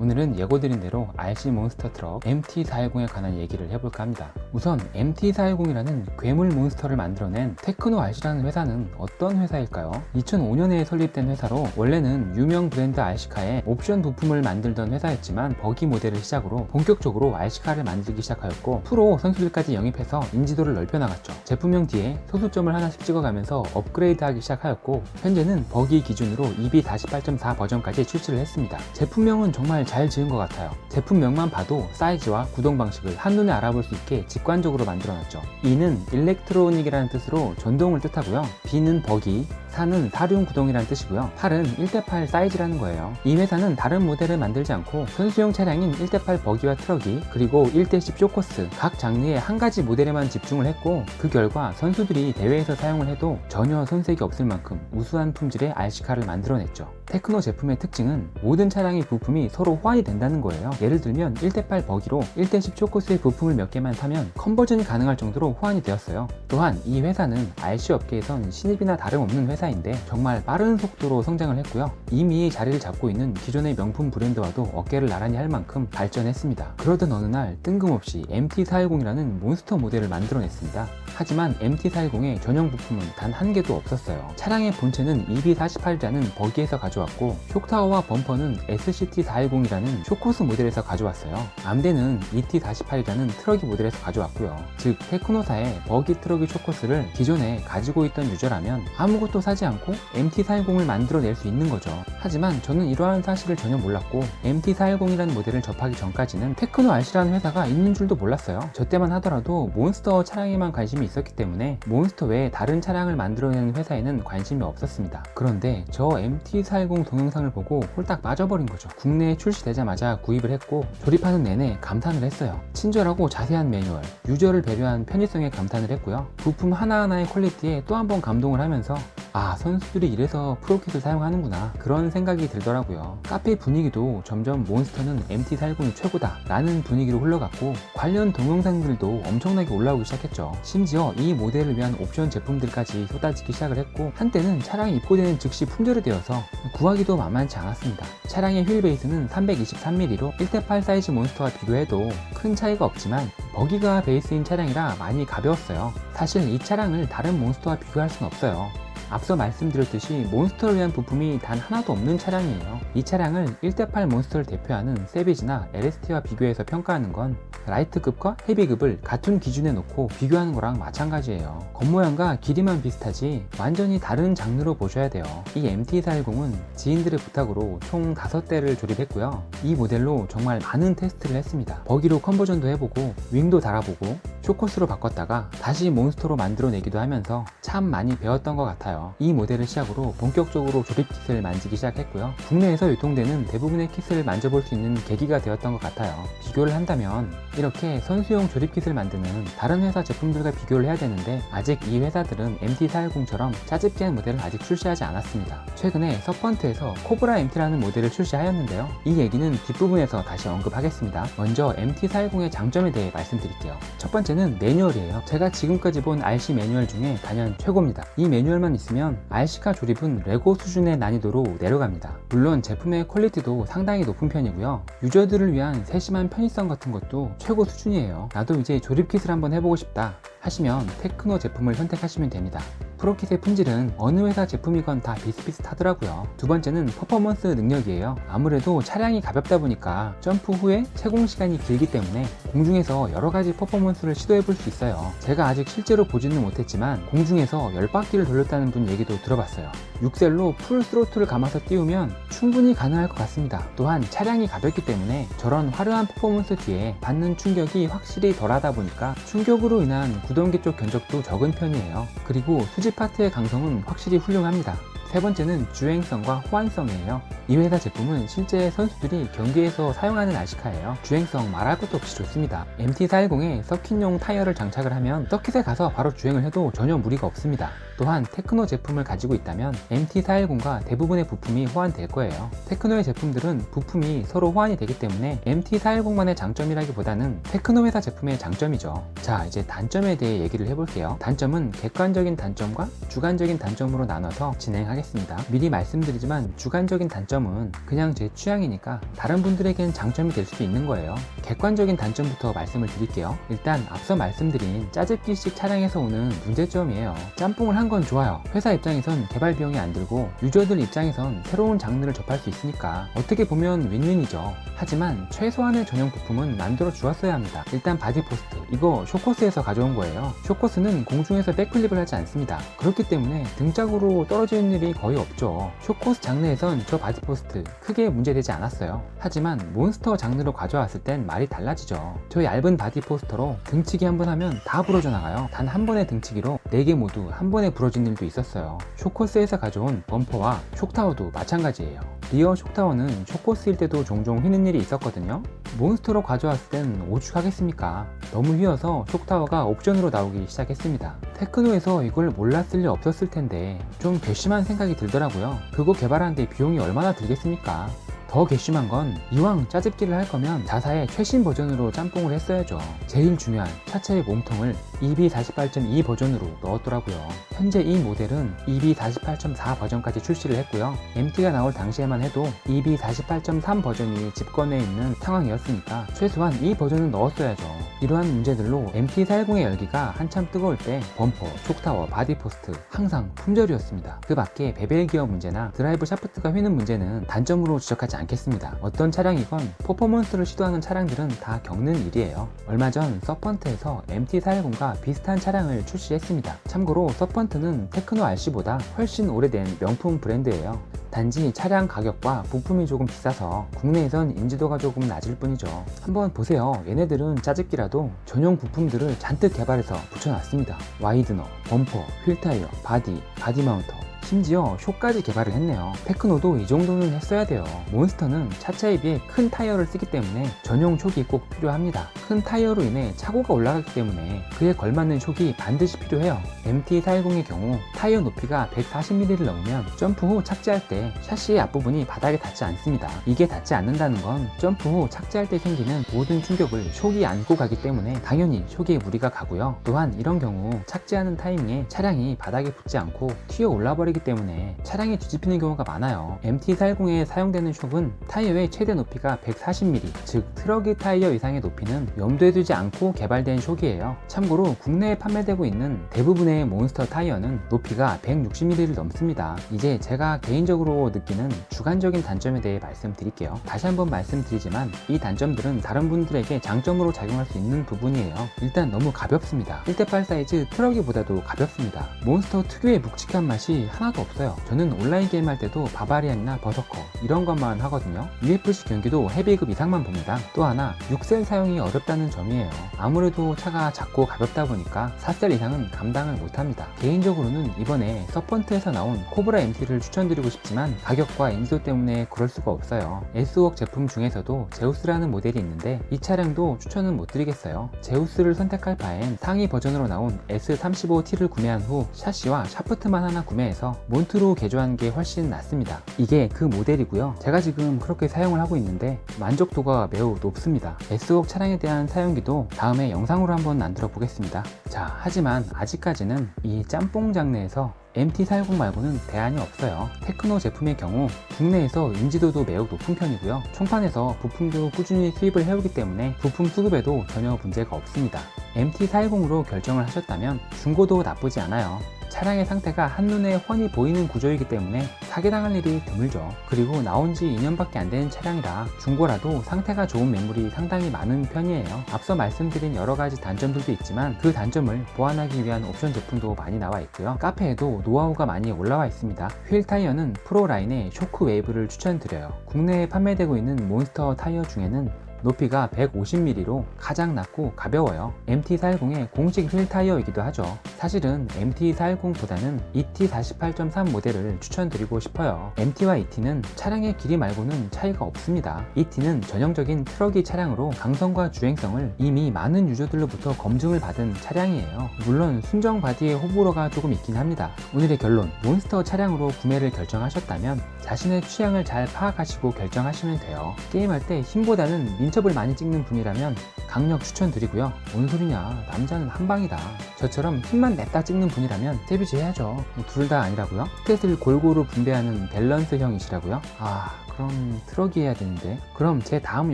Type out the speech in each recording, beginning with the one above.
오늘은 예고드린 대로 RC 몬스터 트럭 MT410에 관한 얘기를 해볼까 합니다. 우선 MT410이라는 괴물 몬스터를 만들어낸 테크노 RC라는 회사는 어떤 회사일까요? 2005년에 설립된 회사로 원래는 유명 브랜드 RC카에 옵션 부품을 만들던 회사였지만 버기 모델을 시작으로 본격적으로 RC카를 만들기 시작하였고 프로 선수들까지 영입해서 인지도를 넓혀나갔죠. 제품명 뒤에 소수점을 하나씩 찍어가면서 업그레이드하기 시작하였고 현재는 버기 기준으로 EB48.4 버전까지 출시를 했습니다. 제품명은 정말 잘 지은 것 같아요. 제품명만 봐도 사이즈와 구동 방식을 한눈에 알아볼 수 있게 직관적으로 만들어놨죠. E는 일렉트로닉이라는 뜻으로 전동을 뜻하고요. B는 버기, 4는 사륜 구동이라는 뜻이고요. 8은 1대8 사이즈라는 거예요. 이 회사는 다른 모델을 만들지 않고 선수용 차량인 1대8 버기와 트럭이 그리고 1대10 쇼코스 각 장르의 한 가지 모델에만 집중을 했고 그 결과 선수들이 대회에서 사용을 해도 전혀 손색이 없을 만큼 우수한 품질의 RC카를 만들어냈죠. 테크노 제품의 특징은 모든 차량의 부품이 서로 호환이 된다는 거예요. 예를 들면 1대8 버기로 1대10 쇼코스의 부품을 몇 개만 사면 컨버전이 가능할 정도로 호환이 되었어요. 또한 이 회사는 RC 업계에선 신입이나 다름없는 회사인데 정말 빠른 속도로 성장을 했고요. 이미 자리를 잡고 있는 기존의 명품 브랜드와도 어깨를 나란히 할 만큼 발전했습니다. 그러던 어느 날 뜬금없이 MT410이라는 몬스터 모델을 만들어냈습니다. 하지만 MT410의 전용 부품은 단 한 개도 없었어요. 차량의 본체는 EB48이라는 버기에서 가져왔고 쇼타워와 범퍼는 SCT410이라는 쇼코스 모델에서 가져왔어요. 암대는 ET48이라는 트럭이 모델에서 가져왔고요. 즉 테크노사의 버기 트럭의 쇼코스를 기존에 가지고 있던 유저라면 아무것도 사지 않고 MT410을 만들어낼 수 있는 거죠. 하지만 저는 이러한 사실을 전혀 몰랐고 MT410이라는 모델을 접하기 전까지는 테크노 RC라는 회사가 있는 줄도 몰랐어요. 저 때만 하더라도 몬스터 차량에만 관심이 있었기 때문에 몬스터 외에 다른 차량을 만들어내는 회사에는 관심이 없었습니다. 그런데 저 MT410 동영상을 보고 홀딱 빠져버린 거죠. 국내에 출시되자마자 구입을 했고 조립하는 내내 감탄을 했어요. 친절하고 자세한 매뉴얼, 유저를 배려한 편의성에 감탄을 했고요. 부품 하나하나의 퀄리티에 또 한 번 감동을 하면서 아 선수들이 이래서 프로킷을 사용하는구나 그런 생각이 들더라고요 카페 분위기도 점점 몬스터는 MT410이 최고다 라는 분위기로 흘러갔고 관련 동영상들도 엄청나게 올라오기 시작했죠 심지어 이 모델을 위한 옵션 제품들까지 쏟아지기 시작을 했고 한때는 차량이 입고되는 즉시 품절이 되어서 구하기도 만만치 않았습니다. 차량의 휠 베이스는 323mm로 1대8 사이즈 몬스터와 비교해도 큰 차이가 없지만 버기가 베이스인 차량이라 많이 가벼웠어요. 사실 이 차량을 다른 몬스터와 비교할 순 없어요 앞서 말씀드렸듯이 몬스터를 위한 부품이 단 하나도 없는 차량이에요. 이 차량을 1대8 몬스터를 대표하는 세비지나 LST와 비교해서 평가하는 건 라이트급과 헤비급을 같은 기준에 놓고 비교하는 거랑 마찬가지예요. 겉모양과 길이만 비슷하지 완전히 다른 장르로 보셔야 돼요. 이 MT410은 지인들의 부탁으로 총 5대를 조립했고요. 이 모델로 정말 많은 테스트를 했습니다. 버기로 컨버전도 해보고 윙도 달아보고 쇼코스로 바꿨다가 다시 몬스터로 만들어내기도 하면서 참 많이 배웠던 것 같아요. 이 모델을 시작으로 본격적으로 조립 킷을 만지기 시작했고요. 국내에서 유통되는 대부분의 킷을 만져볼 수 있는 계기가 되었던 것 같아요. 비교를 한다면 이렇게 선수용 조립 킷을 만드는 다른 회사 제품들과 비교를 해야 되는데 아직 이 회사들은 MT410처럼 짜집기한 모델을 아직 출시하지 않았습니다. 최근에 서펀트에서 코브라 MT라는 모델을 출시하였는데요. 이 얘기는 뒷부분에서 다시 언급하겠습니다. 먼저 MT410의 장점에 대해 말씀드릴게요. 첫 번째는 매뉴얼이에요. 제가 지금까지 본 RC 매뉴얼 중에 단연 최고입니다. 이 매뉴얼만 있으면 RC카 조립은 레고 수준의 난이도로 내려갑니다. 물론 제품의 퀄리티도 상당히 높은 편이고요. 유저들을 위한 세심한 편의성 같은 것도 최고 수준이에요. 나도 이제 조립 킷을 한번 해보고 싶다 하시면 테크노 제품을 선택하시면 됩니다. 프로킷의 품질은 어느 회사 제품이건 다 비슷비슷하더라고요. 두 번째는 퍼포먼스 능력이에요. 아무래도 차량이 가볍다 보니까 점프 후에 채공 시간이 길기 때문에 공중에서 여러 가지 퍼포먼스를 시도해 볼 수 있어요. 제가 아직 실제로 보지는 못했지만 공중에서 10바퀴를 돌렸다는 분 얘기도 들어봤어요. 6셀로 풀 스로틀을 감아서 띄우면 충분히 가능할 것 같습니다. 또한 차량이 가볍기 때문에 저런 화려한 퍼포먼스 뒤에 받는 충격이 확실히 덜하다 보니까 충격으로 인한 구동계 쪽 견적도 적은 편이에요. 그리고 수직 파트의 강성은 확실히 훌륭합니다. 세 번째는 주행성과 호환성이에요. 이 회사 제품은 실제 선수들이 경기에서 사용하는 아시카예요. 주행성 말할 것도 없이 좋습니다. MT410에 서킷용 타이어를 장착을 하면 서킷에 가서 바로 주행을 해도 전혀 무리가 없습니다. 또한 테크노 제품을 가지고 있다면 MT410과 대부분의 부품이 호환될 거예요. 테크노의 제품들은 부품이 서로 호환이 되기 때문에 MT410만의 장점이라기보다는 테크노 회사 제품의 장점이죠. 자, 이제 단점에 대해 얘기를 해볼게요. 단점은 객관적인 단점과 주관적인 단점으로 나눠서 진행하겠습니다. 하겠습니다. 미리 말씀드리지만 주관적인 단점은 그냥 제 취향이니까 다른 분들에겐 장점이 될 수도 있는 거예요. 객관적인 단점부터 말씀을 드릴게요. 일단 앞서 말씀드린 짜집기식 차량에서 오는 문제점이에요. 짬뽕을 한 건 좋아요. 회사 입장에선 개발 비용이 안 들고 유저들 입장에선 새로운 장르를 접할 수 있으니까 어떻게 보면 윈윈이죠. 하지만 최소한의 전용 부품은 만들어 주었어야 합니다. 일단 바디 포스트 이거 쇼코스에서 가져온 거예요. 쇼코스는 공중에서 백플립을 하지 않습니다. 그렇기 때문에 등짝으로 떨어지는 일이 거의 없죠. 쇼코스 장르에선 저 바디 포스트 크게 문제되지 않았어요. 하지만 몬스터 장르로 가져왔을 땐 말이 달라지죠. 저 얇은 바디 포스터로 등치기 한 번 하면 다 부러져 나가요. 단 한 번의 등치기로 4개 모두 한 번에 부러진 일도 있었어요. 쇼코스에서 가져온 범퍼와 촉타워도 마찬가지예요. 리어 촉타워는 쇼코스일 때도 종종 휘는 일이 있었거든요. 몬스터로 가져왔을 땐 오죽하겠습니까? 너무 휘어서 촉타워가 옵션으로 나오기 시작했습니다. 테크노에서 이걸 몰랐을 리 없었을 텐데 좀 괘씸한 생각이 들더라고요. 그거 개발하는데 비용이 얼마나 들겠습니까? 더 괘씸한 건 이왕 짜집기를 할 거면 자사의 최신 버전으로 짬뽕을 했어야죠. 제일 중요한 차체의 몸통을 EB48.2 버전으로 넣었더라고요. 현재 이 모델은 EB48.4 버전까지 출시를 했고요. MT가 나올 당시에만 해도 EB48.3 버전이 집권해 있는 상황이었으니까 최소한 이 버전은 넣었어야죠. 이러한 문제들로 MT410의 열기가 한참 뜨거울 때 범퍼, 촉타워, 바디포스트 항상 품절이었습니다. 그 밖에 베벨 기어 문제나 드라이브 샤프트가 휘는 문제는 단점으로 지적하지 않겠습니다. 어떤 차량이건 퍼포먼스를 시도하는 차량들은 다 겪는 일이에요. 얼마 전 서펀트에서 MT410과 비슷한 차량을 출시했습니다. 참고로 서펀트는 테크노 RC보다 훨씬 오래된 명품 브랜드예요. 단지 차량 가격과 부품이 조금 비싸서 국내에선 인지도가 조금 낮을 뿐이죠. 한번 보세요. 얘네들은 짜집기라 도 전용 부품들을 잔뜩 개발해서 붙여놨습니다. 와이드너, 범퍼, 휠타이어, 바디, 바디 마운터, 심지어 쇼까지 개발을 했네요. 테크노도 이 정도는 했어야 돼요. 몬스터는 차체에 비해 큰 타이어를 쓰기 때문에 전용 촉이 꼭 필요합니다. 큰 타이어로 인해 차고가 올라가기 때문에 그에 걸맞는 촉이 반드시 필요해요. MT410의 경우 타이어 높이가 140mm를 넘으면 점프 후 착지할 때 샤시의 앞부분이 바닥에 닿지 않습니다. 이게 닿지 않는다는 건 점프 후 착지할 때 생기는 모든 충격을 촉이 안고 가기 때문에 당연히 촉에 무리가 가고요. 또한 이런 경우 착지하는 타이밍에 차량이 바닥에 붙지 않고 튀어 올라버리기 때문에 차량이 뒤집히는 경우가 많아요. MT410에 사용되는 촉은 타이어의 최대 높이가 140mm, 즉 트럭이 타이어 이상의 높이는 염두에 두지 않고 개발된 촉이에요. 참고로 국내에 판매되고 있는 대부분의 몬스터 타이어는 높이가 160mm를 넘습니다. 이제 제가 개인적으로 느끼는 주관적인 단점에 대해 말씀드릴게요. 다시 한번 말씀드리지만 이 단점들은 다른 분들에게 장점으로 작용할 수 있는 부분이에요. 일단 너무 가볍습니다. 1대8 사이즈 트럭이보다도 가볍습니다. 몬스터 특유의 묵직한 맛이 하나 도 없어요. 저는 온라인 게임 할 때도 바바리안이나 버서커 이런 것만 하거든요. UFC 경기도 헤비급 이상만 봅니다. 또 하나 6셀 사용이 어렵다는 점이에요. 아무래도 차가 작고 가볍다 보니까 4셀 이상은 감당을 못합니다. 개인적으로는 이번에 서펀트에서 나온 코브라 MT를 추천드리고 싶지만 가격과 인지도 때문에 그럴 수가 없어요. S웍 제품 중에서도 제우스라는 모델이 있는데 이 차량도 추천은 못 드리겠어요. 제우스를 선택할 바엔 상위 버전으로 나온 S35T를 구매한 후 샤시와 샤프트만 하나 구매해서 몬트로 개조한 게 훨씬 낫습니다. 이게 그 모델이고요. 제가 지금 그렇게 사용을 하고 있는데 만족도가 매우 높습니다. S웍 차량에 대한 사용기도 다음에 영상으로 한번 만들어 보겠습니다. 자, 하지만 아직까지는 이 짬뽕 장르에서 MT410 말고는 대안이 없어요. 테크노 제품의 경우 국내에서 인지도도 매우 높은 편이고요. 총판에서 부품도 꾸준히 수입을 해오기 때문에 부품 수급에도 전혀 문제가 없습니다. MT410으로 결정을 하셨다면 중고도 나쁘지 않아요. 차량의 상태가 한눈에 훤히 보이는 구조이기 때문에 사기당할 일이 드물죠. 그리고 나온 지 2년밖에 안 되는 차량이라 중고라도 상태가 좋은 매물이 상당히 많은 편이에요. 앞서 말씀드린 여러 가지 단점들도 있지만 그 단점을 보완하기 위한 옵션 제품도 많이 나와 있고요. 카페에도 노하우가 많이 올라와 있습니다. 휠 타이어는 프로 라인의 쇼크 웨이브를 추천드려요. 국내에 판매되고 있는 몬스터 타이어 중에는 높이가 150mm로 가장 낮고 가벼워요. MT410의 공식 휠 타이어이기도 하죠. 사실은 MT410보다는 ET48.3 모델을 추천드리고 싶어요. MT와 ET는 차량의 길이 말고는 차이가 없습니다. ET는 전형적인 트럭이 차량으로 강성과 주행성을 이미 많은 유저들로부터 검증을 받은 차량이에요. 물론 순정 바디의 호불호가 조금 있긴 합니다. 오늘의 결론, 몬스터 차량으로 구매를 결정하셨다면 자신의 취향을 잘 파악하시고 결정하시면 돼요. 게임할 때 힘보다는 인첩을 많이 찍는 분이라면 강력 추천드리고요. 뭔 소리냐. 남자는 한 방이다. 저처럼 힘만 냈다 찍는 분이라면 세비지 해야죠. 둘 다 아니라고요? 스탯을 골고루 분배하는 밸런스형이시라고요? 아, 그럼 트럭이 해야 되는데. 그럼 제 다음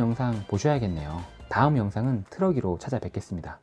영상 보셔야겠네요. 다음 영상은 트럭이로 찾아뵙겠습니다.